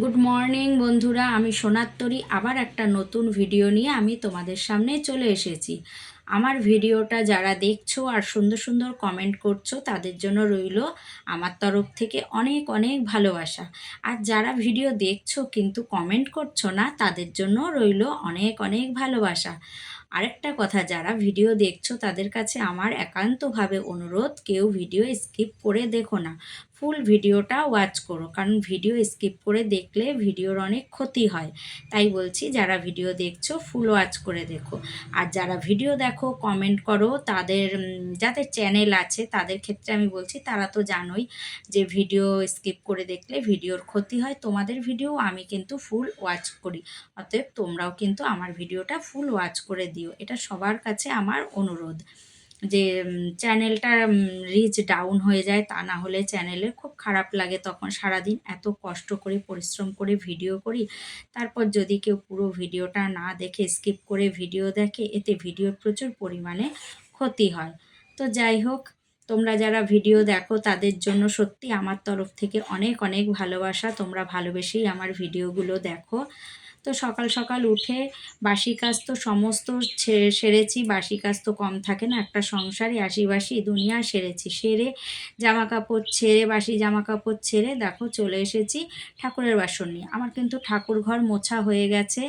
Good morning বন্ধুরা। আমি সোনাত্তরী। আবার একটা নতুন ভিডিও নিয়ে আমি তোমাদের সামনে চলে এসেছি। আমার ভিডিওটা যারা দেখছ আর সুন্দর সুন্দর কমেন্ট করছ, তাদের জন্য রইল আমার তরফ থেকে অনেক অনেক ভালোবাসা। আর যারা ভিডিও দেখছ কিন্তু কমেন্ট করছ না, তাদের জন্য রইল অনেক অনেক ভালোবাসা। আরেকটা কথা, যারা ভিডিও দেখছ, তাদের কাছে আমার একান্তভাবে অনুরোধ, কেউ ভিডিও স্কিপ করে দেখো না। ফুল ভিডিওটা ওয়াচ করো। কারণ ভিডিও স্কিপ করে দেখলে ভিডিওর অনেক ক্ষতি হয়। তাই বলছি, যারা ভিডিও দেখছ ফুল ওয়াচ করে দেখো। আর যারা ভিডিও দেখো কমেন্ট করো, তাদের যাদের চ্যানেল আছে, তাদের ক্ষেত্রে আমি বলছি, তারা তো জানোই যে ভিডিও স্কিপ করে দেখলে ভিডিওর ক্ষতি হয়। তোমাদের ভিডিও আমি কিন্তু ফুল ওয়াচ করি। অতএব তোমরাও কিন্তু আমার ভিডিওটা ফুল ওয়াচ করে দিও। এটা সবার কাছে আমার অনুরোধ। যে চ্যানেলটা রিচ ডাউন হয়ে যায়, তা না হলে চ্যানেলের খুব খারাপ লাগে তখন সারাদিন এত কষ্ট করে, পরিশ্রম করে ভিডিও করি। তারপর যদি কেউ পুরো ভিডিওটা না দেখে স্কিপ করে ভিডিও দেখে, এতে ভিডিওর প্রচুর পরিমাণে ক্ষতি হয়। তো যাই হোক, তোমরা যারা ভিডিও দেখো, তাদের জন্য সত্যি আমার তরফ থেকে অনেক অনেক ভালোবাসা। তোমরা ভালোবেসেই আমার ভিডিওগুলো দেখো। তো সকাল সকাল উঠে বাসি কাজ তো সমস্ত সেরেছি, বাসি কাজ তো কম থাকে না, একটা সংসারে আশি বাসি, দুনিয়া সেরেছি। সেরে জামা কাপড় ছেড়ে, বাসি জামা কাপড় ছেড়ে দেখো চলে এসেছি ঠাকুরের বাসন নিয়ে। আমার কিন্তু ঠাকুর ঘর মোছা হয়ে গেছে।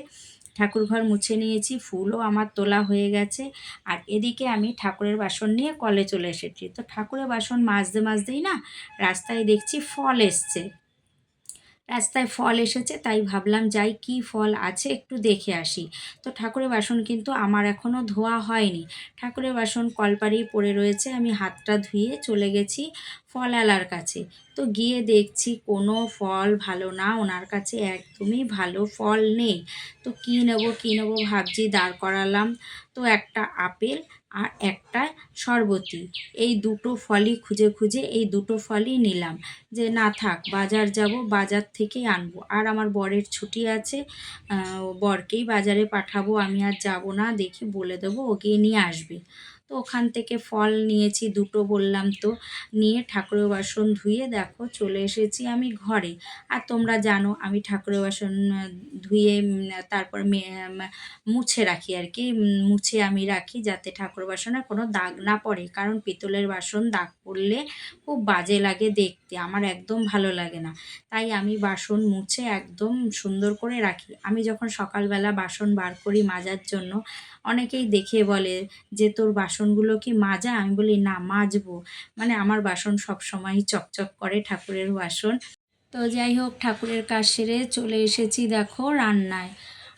ঠাকুর ঘর মুছে নিয়েছি, ফুলও আমার তোলা হয়ে গেছে। আর এদিকে আমি ঠাকুরের বাসন নিয়ে কলে চলে এসেছি। তো ঠাকুরের বাসন মাজতে মাজতেই না রাস্তায় দেখছি ফল এসছে। রাস্তায় ফল এসেছে, তাই ভাবলাম যাই কি ফল আছে একটু দেখে আসি। তো ঠাকুরের বাসন কিন্তু আমার এখনও ধোয়া হয়নি। ঠাকুরের বাসন কলপাড়েই পড়ে রয়েছে, আমি হাতটা ধুয়ে চলে গেছি ফলওয়ালার কাছে। তো গিয়ে দেখছি কোনো ফল ভালো না, ওনার কাছে একদমই ভালো ফল নেই। তো কী নেব কী নেব ভাবছি, দাঁড় করালাম। তো একটা আপেল আর একটা শরবতি, এই দুটো ফলই খুঁজে খুঁজে এই দুটো ফলই নিলাম। যে না থাক, বাজার যাব, বাজার থেকেই আনব। আর আমার বরের ছুটি আছে বরকেই বাজারে পাঠাবো, আমি আর যাব না, দেখি বলে দেবো ওকে নিয়ে আসবে। তো ওখান থেকে ফল নিয়েছি, দুটো বললাম তো, নিয়ে ঠাকুরের বাসন ধুয়ে দেখো, চলে এসেছি আমি ঘরে। আর তোমরা জানো, আমি ঠাকুরের বাসন ধুয়ে তারপর মুছে রাখি আর কি মুছে আমি রাখি যাতে ঠাকুর বাসনে কোনো দাগ না পড়ে। কারণ পিতলের বাসন দাগ পড়লে খুব বাজে লাগে দেখতে। আমার একদম ভালো লাগে না। তাই আমি বাসন মুছে একদম সুন্দর করে রাখি। আমি যখন সকালবেলা বাসন বার করি মাজার জন্য, অনেকেই দেখে বলে যে, তোর বাসনগুলো কি মাজা? আমি বলি, না, মাজবো। মানে আমার বাসন সব সময়ই চকচক করে ঠাকুরের বাসন। তো যাই হোক, ঠাকুরের কাজ সেরে চলে এসেছি দেখো রান্নায়।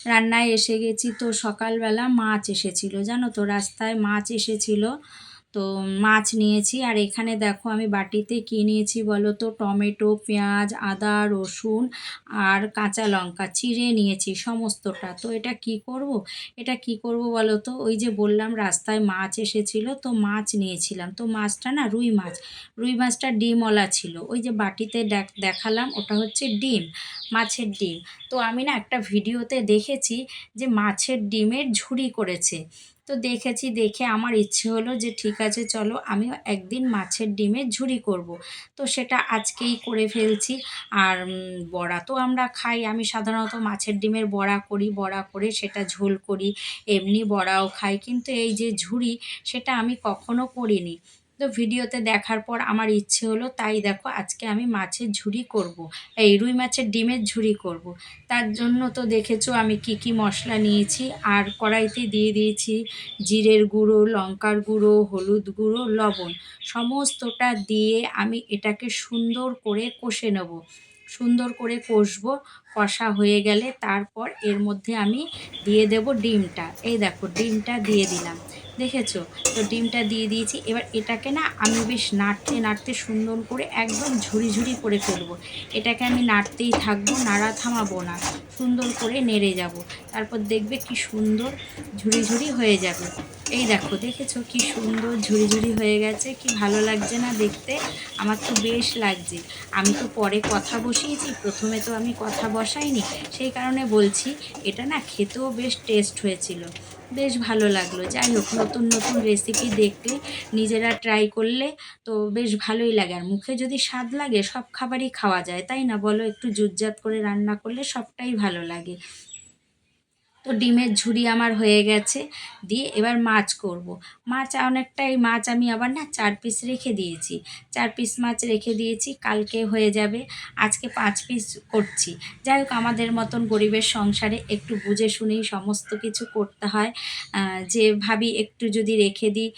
রান্নায় এসে গেছি তো সকালবেলা মাছ এসেছিল। জানো তো, রাস্তায় মাছ এসেছিল। তো মাছ নিয়েছি। আর এখানে দেখো আমি বাটিতে কী নিয়েছি বলো তো? টমেটো, পেঁয়াজ, আদা, রসুন আর কাঁচা লঙ্কা চিড়ে নিয়েছি সমস্তটা। তো এটা কি করব? এটা কি করব বলো তো? ওই যে বললাম রাস্তায় মাছ এসেছিল, তো মাছ নিয়েছিলাম। তো মাছটা না রুই মাছ, রুই মাছটা ডিমওয়ালা ছিল। ওই যে বাটিতে দেখ- দেখালাম ওটা হচ্ছে ডিম, মাছের ডিম। তো আমি না একটা ভিডিওতে দেখেছি যে মাছের ডিমের ঝুড়ি করেছে। তো দেখেছি, দেখে আমার ইচ্ছে হলো যে ঠিক আছে, চলো আমিও একদিন মাছের ডিমের ঝুড়ি করব। তো সেটা আজকেই করে ফেলছি। আর বড়া তো আমরা খাই। আমি সাধারণত মাছের ডিমের বড়া করি, বড়া করে সেটা ঝোল করি, এমনি বড়াও খাই। কিন্তু এই যে ঝুড়ি, সেটা আমি কখনও করিনি। তো ভিডিওতে দেখার পর আমার ইচ্ছে হলো, তাই দেখো, আজকে আমি মাছের ঝুড়ি করব। এই রুই মাছের ডিমের ঝুড়ি করব। তার জন্য তো দেখেছ, আমি কি কি মশলা নিয়েছি। আর কড়াইতে দিয়ে দিয়েছি জিরের গুঁড়ো, লঙ্কার গুঁড়ো, হলুদ গুঁড়ো, লবণ। সমস্তটা দিয়ে আমি এটাকে সুন্দর করে কষে নেব। সুন্দর করে কষবো, কষা হয়ে গেলে তারপর এর মধ্যে আমি দিয়ে দেব ডিমটা। এই দেখো, ডিমটা দিয়ে দিলাম। দেখেছ? তো ডিমটা দিয়ে দিয়েছি। এবার এটাকে না আমি বেশ নাড়তে নাড়তে সুন্দর করে একদম ঝুড়ি ঝুড়ি করে ফেলব। এটাকে আমি নাড়তেই থাকব, নাড়া থামাবো না। সুন্দর করে নেড়ে যাব। তারপর দেখবে কি সুন্দর ঝুড়ি ঝুড়ি হয়ে যাবে। এই দেখো, দেখেছ কি সুন্দর ঝুড়ি ঝুড়ি হয়ে গেছে? কি ভালো লাগছে না দেখতে? আমার তো বেশ লাগছে। আমি তো পরে কথা বসিয়েছি, প্রথমে তো আমি কথা বসাইনি। সেই কারণে বলছি, এটা না খেতেও বেশ টেস্ট হয়েছিল। বেশ ভালো লাগল। যাই হোক, নতুন নতুন রেসিপি দেখলে, নিজেরা ট্রাই করলে তো বেশ ভালোই লাগে। আর মুখে যদি স্বাদ লাগে, সব খাবারই খাওয়া যায়, তাই না বলো? একটু জুতজাত করে রান্না করলে সবটাই ভালো লাগে। তো ডিমের ঝুড়ি আমার হয়ে গেছে, দিয়ে এবার মাছ করব। মাছ অনেকটাই, মাছ আমি আবার না চার পিস রেখে দিয়েছি। চার পিস মাছ রেখে দিয়েছি, কালকে হয়ে যাবে, আজকে পাঁচ পিস করছি। যাই হোক, আমাদের মতন গরিবের সংসারে একটু বুঝে শুনেই সমস্ত কিছু করতে হয়। যে ভাবি একটু যদি রেখে দিই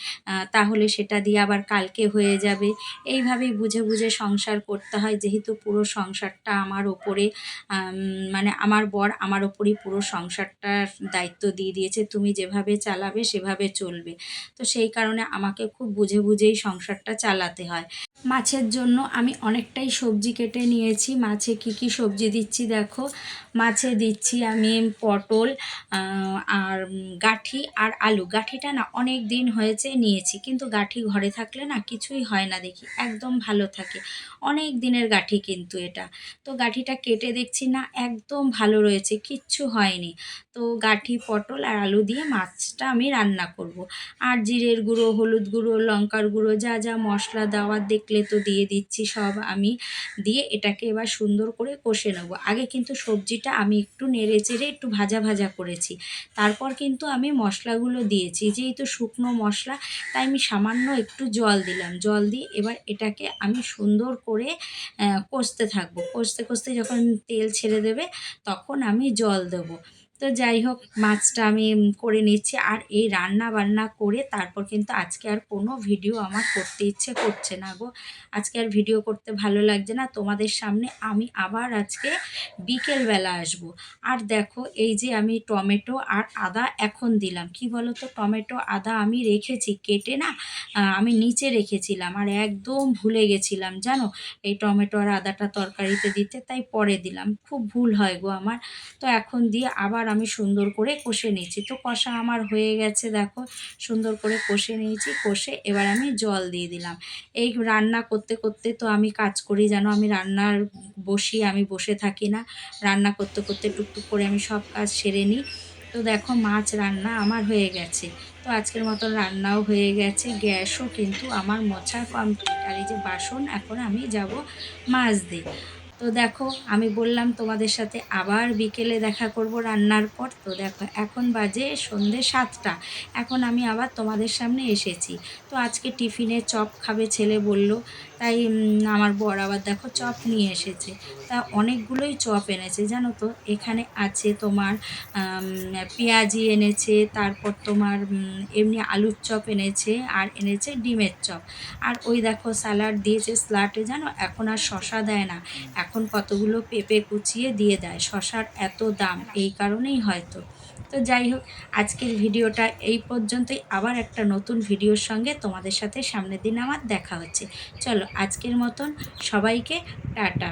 তাহলে সেটা দিয়ে আবার কালকে হয়ে যাবে। এইভাবেই বুঝে বুঝে সংসার করতে হয়, যেহেতু পুরো সংসারটা আমার ওপরে মানে আমার বর আমার ওপরই পুরো সংসারটার দায়িত্ব দিয়ে দিয়েছে, তুমি যেভাবে চালাবে সেভাবে চলবে। তো সেই কারণে আমাকে খুব বুঝে বুঝেই সংসারটা চালাতে হয়। মাছের জন্য আমি অনেকটাই সবজি কেটে নিয়েছি। মাছে কি কি সবজি দিচ্ছি দেখো। মাছে দিচ্ছি আমি পটল আর গাঠি আর আলু। গাঠিটা না অনেক দিন হয়েছে নিয়েছি, কিন্তু গাঠি ঘরে থাকলে না কিছুই হয় না দেখি, একদম ভালো থাকে। অনেক দিনের গাঠি কিন্তু এটা। তো গাঠিটা কেটে দেখছি না, একদম ভালো রয়েছে, কিচ্ছু হয়নি। তো গাঠি, পটল আর আলু দিয়ে মাছটা আমি রান্না করব। আর জিরের গুঁড়ো, হলুদ গুঁড়ো, লঙ্কার গুঁড়ো, যা যা মশলা দেওয়ার দেখলে তো দিয়ে দিচ্ছি সব আমি। দিয়ে এটাকে এবার সুন্দর করে কষে নেব। আগে কিন্তু সবজিটা আমি একটু নেড়ে চেড়ে একটু ভাজা ভাজা করেছি। তারপর কিন্তু আমি মশলাগুলো দিয়েছি। যেহেতু শুকনো মশলা, তাই আমি সামান্য একটু জল দিলাম। জল দিয়ে এবার এটাকে আমি সুন্দর করে কষতে থাকব। কষতে কষতে যখন তেল ছেড়ে দেবে, তখন আমি জল দেবো। তো যাই হোক, মাছটা আমি করে নিচ্ছি। আর এই রান্না বান্না করে তারপর কিন্তু আজকে আর কোনো ভিডিও আমার করতে ইচ্ছে করছে না গো। আজকে আর ভিডিও করতে ভালো লাগছে না। তোমাদের সামনে আমি আবার আজকে বিকেলবেলা আসব। আর দেখো, এই যে আমি টমেটো আর আদা এখন দিলাম। কি বলো তো টমেটো, আদা আমি রেখেছি, কেটে না আমি নিচে রেখেছিলাম। আর একদম ভুলে গেছিলাম, জানো? এই টমেটো আর আদাটা তরকারিতে দিতে, তাই পরে দিলাম। খুব ভুল হয় গো আমার। তো এখন দিয়ে আবার আমি সুন্দর করে কষে নিয়েছি। তো কষা আমার হয়ে গেছে, দেখো। সুন্দর করে কষে নিয়েছি, কষে এবার আমি জল দিয়ে দিলাম। এই রান্না করতে করতে তো আমি কাজ করি, যেন আমি রান্নার বসি, আমি বসে থাকি না। রান্না করতে করতে টুকটুক করে আমি সব কাজ সেরে নিই। তো দেখো মাছ রান্না আমার হয়ে গেছে। তো আজকের মতো রান্নাও হয়ে গেছে, গ্যাসও কিন্তু আমার মোছা কমপ্লিট আর এই যে বাসন, এখন আমি যাব মাছ দিই তো দেখো, আমি বললাম তোমাদের সাথে আবার বিকেলে দেখা করব রান্নার পর। তো দেখো, এখন বাজে সন্ধে সাতটা। এখন আমি আবার তোমাদের সামনে এসেছি। তো আজকে টিফিনে চপ খাবে ছেলে বলল। তাই আমার বর আবার দেখো চপ নিয়ে এসেছে। তা অনেকগুলোই চপ এনেছে, জানো তো? এখানে আছে তোমার পেঁয়াজি এনেছে, তারপর তোমার এমনি আলুর চপ এনেছে, আর এনেছে ডিমের চপ। আর ওই দেখো স্যালাড দিয়েছে স্যালাডে জানো? এখন আর শশা দেয় না। এখন কতগুলো পেঁপে কুচিয়ে দিয়ে দেয়, শশার এত দাম, এই কারণেই হয়তো। তো যাই হোক, আজকের ভিডিওটা এই পর্যন্তই। আবার একটা নতুন ভিডিওর সঙ্গে তোমাদের সাথে সামনের দিন আমার দেখা হচ্ছে। চলো আজকের মতন সবাইকে টাটা।